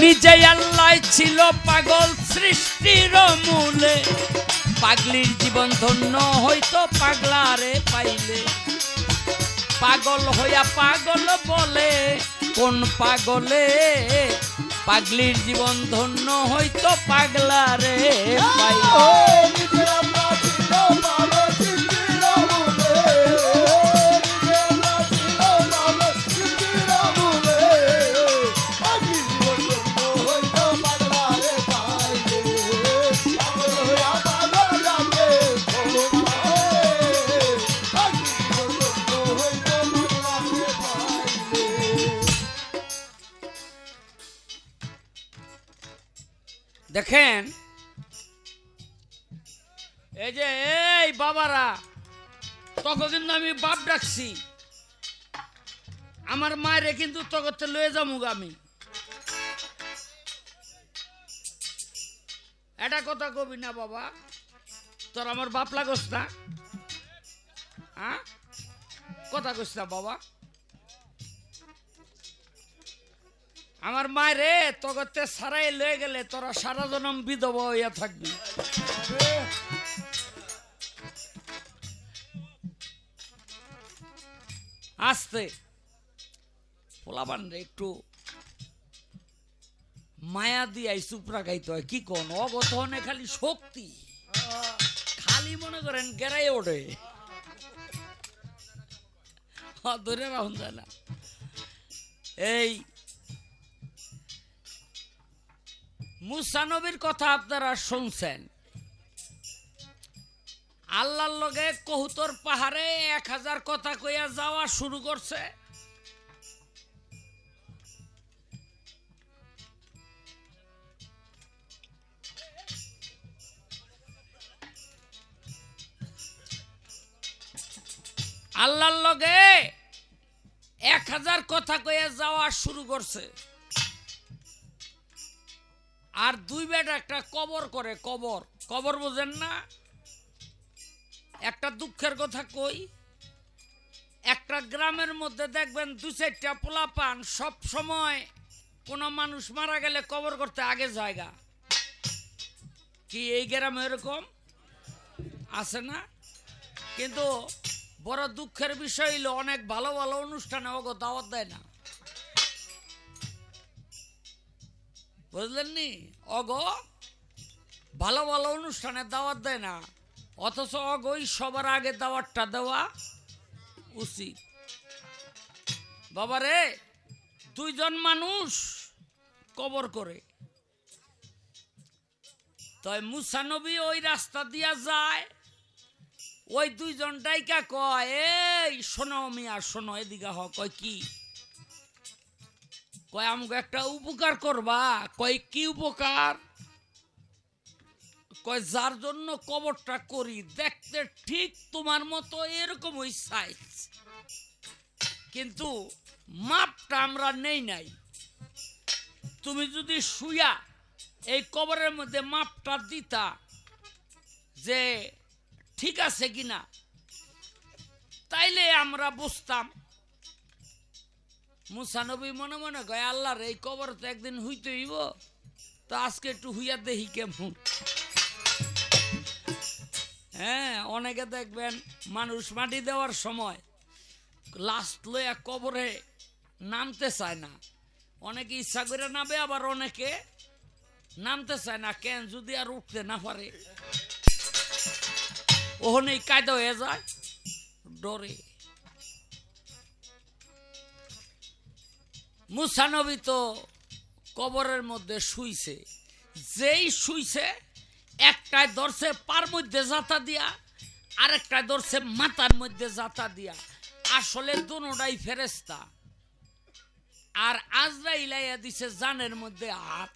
নিজে আল্লাহ ছিল পাগল সৃষ্টির মূলে। পাগলির জীবন ধন্য হইতো পাগলারে পাইলে। পাগল হইয়া পাগল বলে, কোন পাগলে? পাগলির জীবন ধন্য হইতো পাগলারে পাইলে। বাপ ডাকছি। আমার মায়েরে কিন্তু তখন লয়ে যাব আমি। এটা কথা কবি না বাবা, তোর আমার বাপ লাগস না? হ্যাঁ কথা কইস না বাবা। আমার মায়ের তগতে সারাই লয়ে গেলে তোরা সারা জনম বিধবা হইয়া থাকবি। আসতে। পোলাবান রে একটু মায়া দিয়ে সুপরা গাইতে হয়। কি কোন অগতনে খালি শক্তি। খালি মনে করেন গেরাই ওঠে। ধরে রাখুন যায় না। এই মুসানবীর কথা আপনারা শুনছেন। আল্লাহর লগে কহুতর পাহাড়ে এক হাজার কথা কইয়া যাওয়া শুরু করছে। আল্লাহর লগে এক হাজার কথা কইয়া যাওয়া শুরু করছে। আর দুই বেটা একটা কবর করে, কবর। কবর বোঝেন না? একটা দুঃখের কথা কই, একটা গ্রামের মধ্যে দেখবেন দু চারটা পোলা পান সব সময় কোনো মানুষ মারা গেলে কবর করতে আগে জায়গা। কি এই গ্রামে এরকম? আছে না? কিন্তু বড় দুঃখের বিষয় হইল, অনেক ভালো ভালো অনুষ্ঠানে ওগো দাওয়াত দেয় না। বুঝলেন নি অগ ভালো ভালো অনুষ্ঠানে দাওয়াত দেয় না। অথচ অগই সবার আগে দাওয়াতটা দেওয়া উচিত। বাবারে, দুইজন মানুষ কবর করে। তাই মুসানবী ওই রাস্তা দিয়া যায়, ওই দুইজন ডাইকা কয়, এই, শোনো মিয়া, শোনো, এদিকে হ, কয় কি? কয় আমাকে একটা উপকার করবা। কয়, কি উপকার? কয়, যার জন্য কবরটা করি, দেখতে ঠিক তোমার মতো এরকম ওই সাইজ কিন্তু মাপটা আমরা নেই নাই। তুমি যদি শুয়া এই কবরের মধ্যে মাপটা দিতা যে ঠিক আছে কিনা, তাইলে আমরা বুঝতাম। মুসানবী মনে মনে কয়, আল্লাহর এই কবর তো একদিন হইতে হইব তো আজকে একটু হুইয়া দেখি কেমন। হ্যাঁ অনেকে দেখবেন মানুষ মাটি দেওয়ার সময় লাস্ট লইয়া কবরে নামতে চায় না। অনেকে ইচ্ছা করে নামে, আবার অনেকে নামতে চায় না। কেন? যদি আর উঠতে না পারে। ওখানেই কায়দা হয়ে যায়, ডরে। মুসানবী তো কবরের মধ্যে শুইছে। যেই শুইছে একটায় ধরছে পার মধ্যে জাতা দিয়া, আরেকটায় ধরছে মাথার মধ্যে জাতা দিয়া। আসলে দুটাই ফেরেস্তা আর আজরা ইলাইয়া দিছে জানের মধ্যে হাত।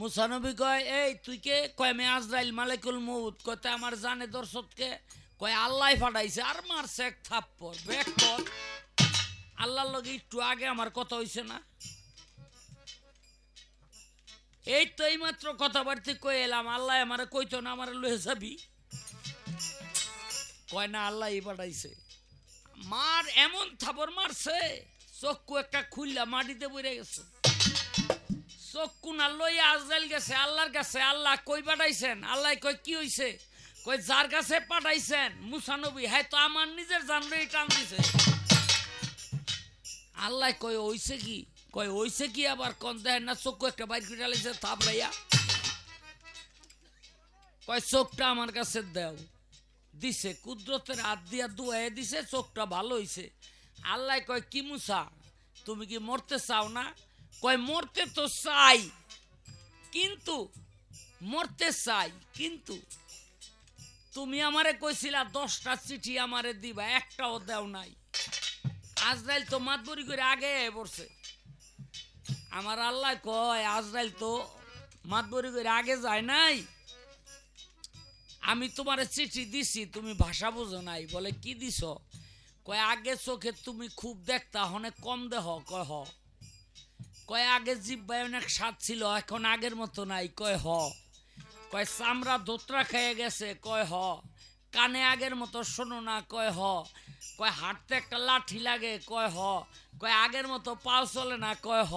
মুসানবী কয়, এই, তুই কে? কয় মে আজরাইল মালিকুল মৌত কয়তে আমার জানে দর্শককে কয়, আল্লাহ ফাটাইছে আর মারছে এক থাপ্পর ব্যাক আল্লাহর লগে একটু আগে আমার কথা হইছে না? এই তো এই মাত্র কথাবার্তি কই এলাম। আল্লাহ আমার কইতো না, আমার লয়ে যাবি। কয় না, আল্লাহ পাঠাইছে। মার এমন থাপর মারছে, চক্ষু একটা খুললা মাটিতে পড়ে গেছে। চক্ষু না লই আজরাইল গেছে, আল্লাহর কাছে। আল্লাহ কই পাঠাইছেন? আল্লাহ কই কি হইছে? কই যার কাছে পাঠাইছেন মুসানবী হ্যাঁ তো আমার নিজের জানলেই টান দিছে। আল্লাহ কই হইছে কি? কই হইছে কি আবার কোন দেয় না? চক্ষু একটা বাইর করে ডালিছে থাপড়াইয়া কয়, চোখটা আমার কাছে দেও। দিছে, কুদরতের হাত দিয়া দুয়াই দিছে, চোখটা ভালো হইছে। আল্লাহ কয়, কি মুসা, তুমি কি মরতে চাও না? কয়, মরতে তো চাই, কিন্তু, মরতে চাই, কিন্তু, তুমি আমারে কইছিলা দশটা চিঠি আমারে দিবা, একটাও দেও নাই। আজরাইল তো মাতবরি করে আগে পড়ছে। আমার আল্লাহ কয়, আজরাইল তো মাতবরি করে আগে যায় নাই। আমি তোমার চিঠি দিছি, তুমি ভাষা বুঝো নাই। বলে, কি দিছ? কয়, আগে চোখে তুমি খুব দেখতা অনেক কম দেহ। কয়, হ। কয়, আগে জিব্বায় অনেক স্বাদ ছিল, এখন আগের মতো নাই। কয়, হ। কয়, চামড়া ধোত্রা খেয়ে গেছে। কয়, হ। কানে আগের মতো শোনো না। কয়, হ। কয়, হাঁটতে একটা লাঠি লাগে। কয়, হ। কয়, আগের মতো পাও চলে না। কয়, হ।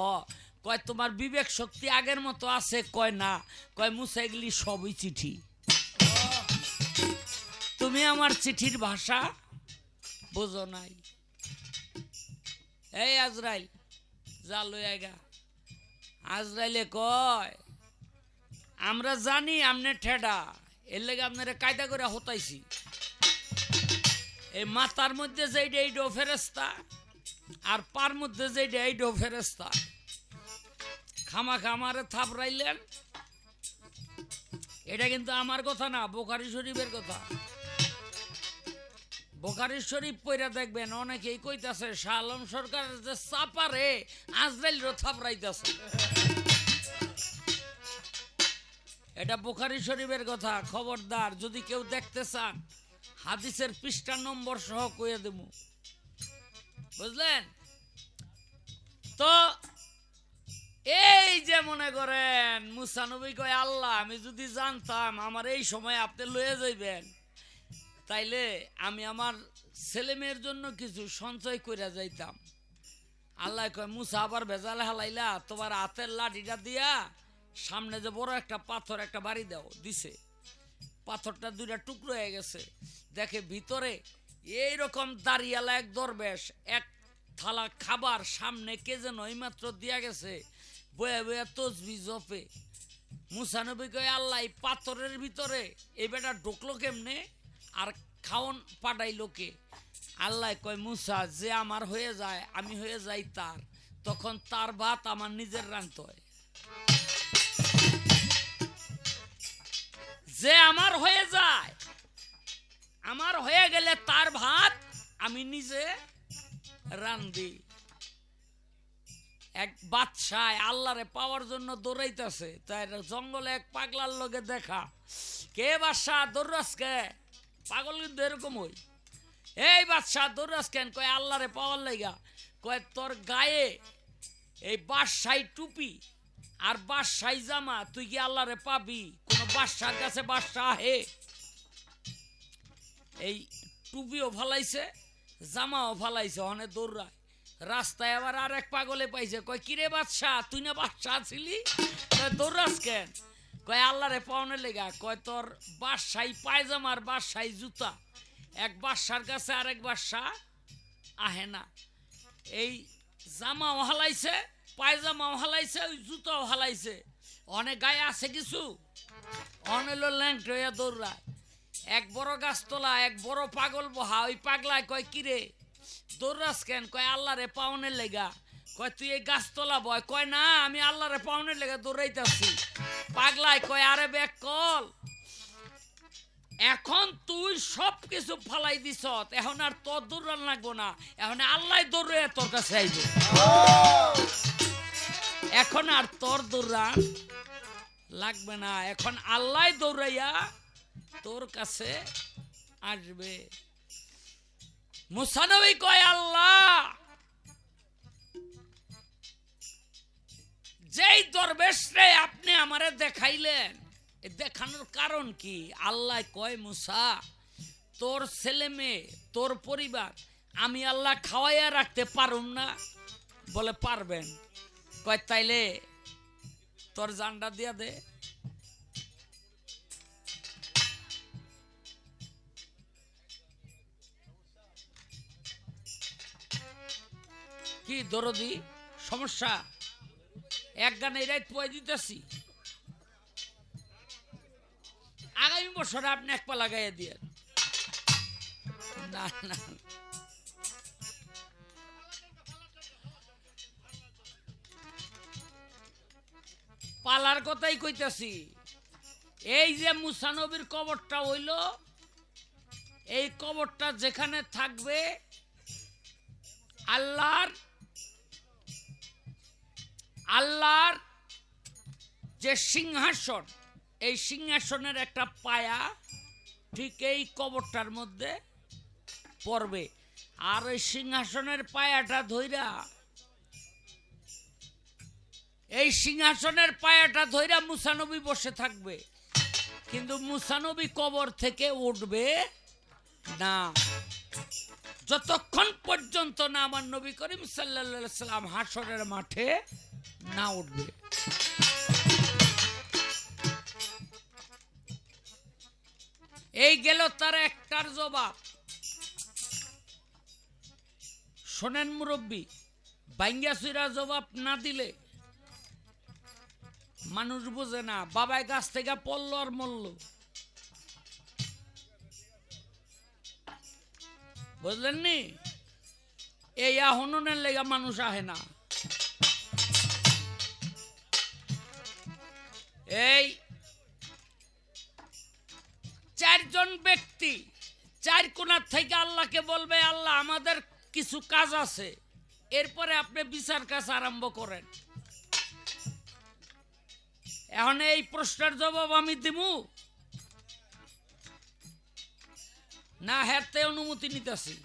কয়, তোমার বিবেক শক্তি আগের মতো আছে? কয়, না। কয় মুসাইগুলি সবই চিঠি। তুমি আমার চিঠির ভাষা বোঝো নাই। এই আজরাইল, যা লইয়া আজরাইলে কয়, আমরা জানি আমনে ঠেডা, এর লেগে আপনারা কায়দা করে হতাইছি। এই মাথার মধ্যে যেইটা এইডো ফেরেস্তা আর পার মধ্যে যেইটা এইডো ফেরেস্তা খামা খামারে থাপড়াইলেন? এটা কিন্তু আমার কথা না বোখারি শরীফের কথা। বোখারি শরীফ পইরা দেখবেন, অনেকেই কইতাছে শাহ আলম সরকারের যে চাপারে আজরাইল থাপড়াইতেছে। এটা বোখারি শরীফের কথা, খবরদার, যদি কেউ দেখতে চান, হাদিসের পৃষ্ঠা নম্বর সহ কইয়া দেব। বুঝলেন? তো এই যে মনে করেন মুসানবী কয়, আল্লাহ, আমি যদি জানতাম আমার এই সময় আপনি লয়ে যাইবেন, তাইলে আমি আমার ছেলে মেয়ের জন্য কিছু সঞ্চয় কইরা যাইতাম। আল্লাহ কয়, মুসা আবার ভেজালে হালাইলা, তোমার হাতের লাঠিটা দিয়া সামনে যে বড় একটা পাথর একটা বাড়ি দাও, দিছে। পাথরটা দুইটা টুকরো হয়ে গেছে। দেখে ভিতরে এই রকম দাঁড়িয়ালা এক দরবেশ, এক থালা খাবার সামনে কে যেন এইমাত্র দিয়া গেছে। বয়ে বয়ে তসবি জপে। মুসানবী কয়, আল্লাহ, এই পাথরের ভিতরে এই বেটা ঢুকলো কেমনে? আর খাওন পাঠাইলো কে? আল্লাহ কয়, মুসা, যে আমার হয়ে যায়, আমি হয়ে যাই তার। তখন তার ভাত আমার নিজের রাঁধতে হয়। যে আমার হয়ে যায়, আমার হয়ে গেলে তার ভাত আমি নিজে রান্ধি এক বাদশাহ আল্লাহরে পাওয়ার জন্য দৌড়াইতেছে। তাই জঙ্গলে এক পাগলার লোকে দেখা। কে বাদশাহ, দৌড়াস কে? পাগল কিন্তু এরকম হই। এই বাদশাহ, দৌড়াস কেন? কয়, আল্লাহরে পাওয়ার লেগা কয়, তোর গায়ে এই বাদশাহী টুপি আর বাদশাহী জামা, তুই কি আল্লাহরে পাবি? কোন বাদশার কাছে বাদশাহ হে? এই টুপিও ফালাইছে, জামাও ফালাইছে অনেক দৌড়ায়। রাস্তায় আবার আর এক পাগলে পাইছে। কয়, কিরে বাদশাহ তুই না বাদশাহ ছিলি? কয় দৌড়াস কেন? কয় আল্লাহ আল্লাহরে পাওনের লেগা। কয়, তোর বাদশাহী পায়জামার বাদশাহী জুতা। এক বাদশার কাছে আরেক বাদশাহ আহে না। এই জামাও হালাইছে, পায়জামাও হালাইছে, ওই জুতাও হালাইছে। অনেক গায়ে আছে কিছু? অনেক ল্যাংট হইয়া দৌড়ায়। এক বড় গাছতলা এক বড় পাগল বহা। ওই পাগলায় কয়, কিরে দৌড়াস কেন কয় আল্লাহরে পাওনের লেগা। কয় তুই এই গাছতলা বয়। কয় না, আমি আল্লাহরে পাওনের লেগা দৌড়াইতাছি। পাগলায় কয়, আরে বেক কল। এখন তুই সব কিছু ফালাই দিছ, এখন আর তোর দৌড়ান লাগবো না। এখন আল্লাহ দৌড়ে তোর কাছে আইব। এখন আর তোর দৌড়ান লাগবে না। এখন আল্লাহ দৌড়াইয়া তোর কাছে আসবে। মুসানবী কয়, আল্লাহ, যেই দরবেশ আপনি আমারে দেখাইলেন দেখানোর কারণ কি? আল্লাহ কয়, মুসা, তোর ছেলে মেয়ে, তোর পরিবার, আমি আল্লাহ খাওয়াইয়া রাখতে পারুম না। বলে, পারবেন। কয়, তাইলে তোর জানটা দিয়া দে। কি দরদি? সমস্যা? এক গানে রাত পয় দিতেছি। আগামী বছর আপনি এক পা লাগাইয়া দিয়ে না না। পালার কথাই কইতাছি। এই যে মুসানবীর কবরটা হইল, এই কবরটা যেখানে থাকবে, আল্লাহর আল্লাহর যে সিংহাসন, এই সিংহাসনের একটা পায়া ঠিক এই কবরটার মধ্যে পড়বে। আর ওই সিংহাসনের পায়াটা ধইরা, এই সিংহাসনের পায়াটা ধইরা মুসানবী বসে থাকবে। কিন্তু মুসানবী কবর থেকে উঠবে না। যতক্ষণ পর্যন্ত না আমার নবী করিম সাল্লা সাল্লাম হাসরের মাঠে না উঠবে। এই গেল তার একটার জবাব। শোনেন মুরব্বী বাইঙ্গাসুরা জবাব না দিলে মানুষ বোঝে না, বাবাই গাছ থেকে পড়ল আর মরল। বুঝলেন নি? এই আহনের লেগা মানুষ আহে না। এই চারজন ব্যক্তি, চার কোনার থেকে আল্লাহকে বলবে, আল্লাহ, আমাদের কিছু কাজ আছে। এরপরে আপনি বিচার কাজ আরম্ভ করেন। এখন এই প্রশ্নের জবাব আমি দিমু? না, হেরতে অনুমতি নিতেছি।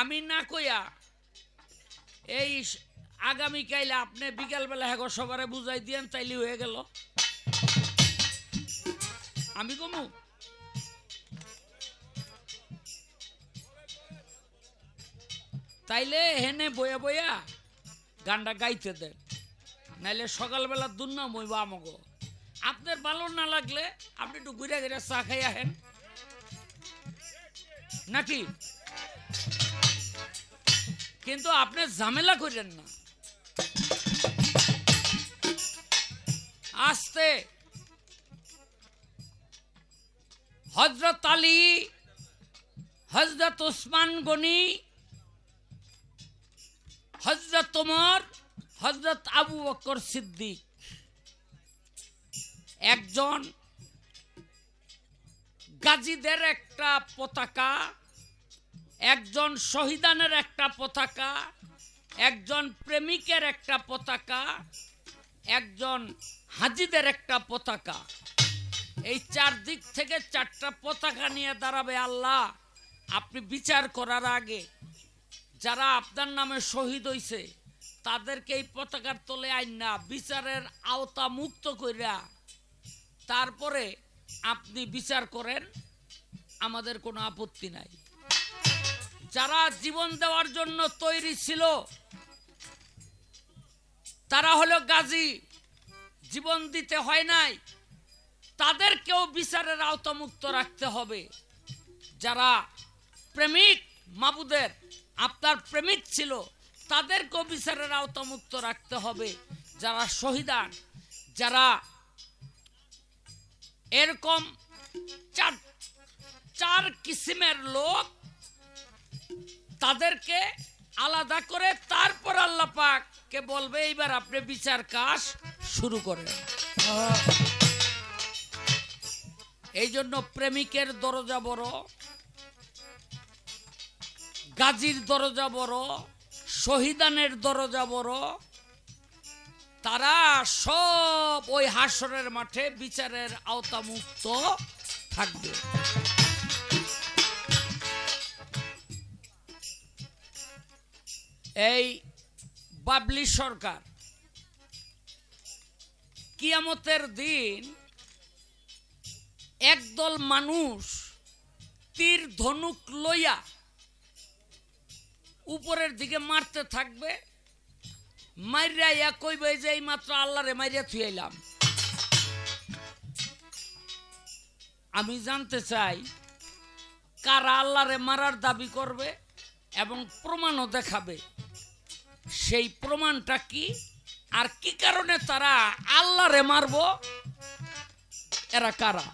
আমি না কইয়া এই স- আগামীকাইলে আপনি বিকালবেলা হ্যাগো সবারে বুঝাই দিয়েন, তাইলে হয়ে গেল। আমি কমু? তাইলে হেনে বয়া বয়া গানটা গাইতে দেন। নাইলে সকালবেলা দুর্নাম হইব আমাগো। আপনার ভালো না লাগলে আপনি একটু ঘুরে ঘুরে চা খাই আহেন নাকি? কিন্তু আপনি ঝামেলা করেন না। আস্তে। হজরত আলী হজরত ওসমান গনি হজরত ওমর হজরত আবু বকর সিদ্দিক। একজন গাজীদের একটা পতাকা, একজন শহীদানের একটা পতাকা, একজন প্রেমিকের একটা পতাকা, একজন হাজিদের একটা পতাকা। এই চার দিক থেকে চারটা পতাকা নিয়ে দাঁড়াবে আল্লাহ। আপনি বিচার করার আগে যারা আপনার নামে শহীদ হইছে, তাদেরকে এই পতাকার তলে আইন না বিচারের আওতা মুক্ত কইরা তারপরে আপনি বিচার করেন, আমাদের কোনো আপত্তি নাই। যারা জীবন দেওয়ার জন্য তৈরি ছিল, তারা হলো গাজী জীবন দিতে হয় নাই, তাদেরকেও বিচারের আওতামুক্ত রাখতে হবে। যারা প্রেমিক মাবুদের, আপনার প্রেমিক ছিল, তাদেরকেও বিচারের আওতামুক্ত রাখতে হবে। যারা শহীদান, যারা এরকম চার চার কিসিমের লোক, তাদেরকে আলাদা করে তারপর আল্লাহ পাককে বলবে, এইবার আপনি বিচার কাজ শুরু করে। এই জন্য প্রেমিকের দরজা বড়, গাজীর দরজা বড়, শহীদানের দরজা বড়। তারা সব ওই হাসরের মাঠে বিচারের আওতামুক্ত থাকবে। এই বাবলি সরকার কিয়ামতের দিন একদল মানুষ তীর ধনুক লইয়া উপরের দিকে মারতে থাকবে। মাইরা ইয়া কইবে যে এই মাত্র আল্লাহরে মাইরা থুয়াইলাম আমি জানতে চাই, কারা আল্লাহরে মারার দাবি করবে এবং প্রমাণও দেখাবে। সেই প্রমাণটা কি? আর কি কারণে তারা আল্লাহরে মারবো? এরা কারা?